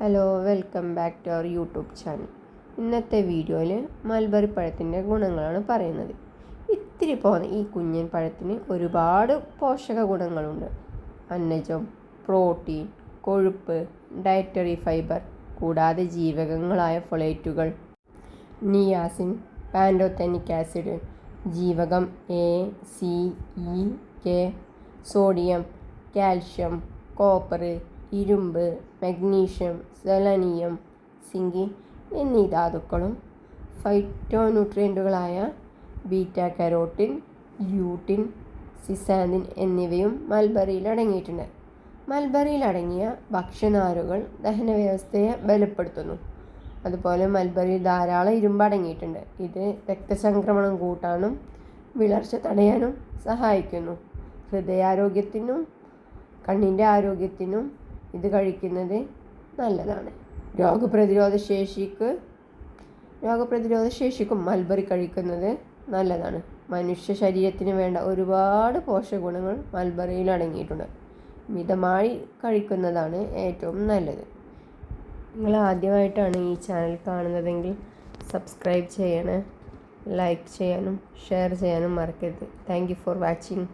Hello welcome back to our YouTube channel ഇന്നത്തെ വീഡിയോയിൽ mulberry പഴത്തിന്റെ ഗുണങ്ങളാണ് പറയുന്നത്. ഇത്തിരി പോകുന്ന ഈ കുഞ്ഞൻ പഴത്തിന് ഒരുപാട് പോഷക ഗുണങ്ങളുണ്ട്. അന്നജം പ്രോട്ടീൻ കൊഴുപ്പ് ഡയറ്ററി ഫൈബർ കൂടാതെ ജീവകങ്ങളായ ഫൊളേറ്റുകൾ നിയാസിൻ പാൻഡോത്തനിക് ആസിഡ് ജീവകം A C E K sodium calcium copper ഇരുമ്പ് മഗ്നീഷ്യം സെലനിയം സിങ്കി എന്നീ ധാതുക്കളും ഫൈറ്റോന്യൂട്രിയന്റുകളായ ബീറ്റ കരോട്ടിൻ യൂട്ടിൻ സിസാന്തിൻ എന്നിവയും മൽബറിയിൽ അടങ്ങിയിട്ടുണ്ട്. മൽബറിയിൽ അടങ്ങിയ ഭക്ഷ്യനാരുകൾ ദഹനവ്യവസ്ഥയെ ബലപ്പെടുത്തുന്നു. അതുപോലെ മൽബറിയിൽ ധാരാളം ഇരുമ്പ് അടങ്ങിയിട്ടുണ്ട്. ഇത് രക്തചംക്രമണം കൂട്ടാനും വിളർച്ച തടയാനും സഹായിക്കുന്നു. ഹൃദയാരോഗ്യത്തിനും കണ്ണിന്റെ ആരോഗ്യത്തിനും ഇത് കഴിക്കുന്നത് നല്ലതാണ്. രോഗപ്രതിരോധ ശേഷിക്ക് രോഗപ്രതിരോധ ശേഷിക്കും മൽബറി കഴിക്കുന്നത് നല്ലതാണ്. മനുഷ്യ ശരീരത്തിന് വേണ്ട ഒരുപാട് പോഷകഗുണങ്ങൾ മൽബറിയിൽ അടങ്ങിയിട്ടുണ്ട്. മിതമായി കഴിക്കുന്നതാണ് ഏറ്റവും നല്ലത്. നിങ്ങൾ ആദ്യമായിട്ടാണ് ഈ ചാനൽ കാണുന്നതെങ്കിൽ സബ്സ്ക്രൈബ് ചെയ്യണേ ലൈക്ക് ചെയ്യാനും ഷെയർ ചെയ്യാനും മറക്കരുത്. Thank for watching.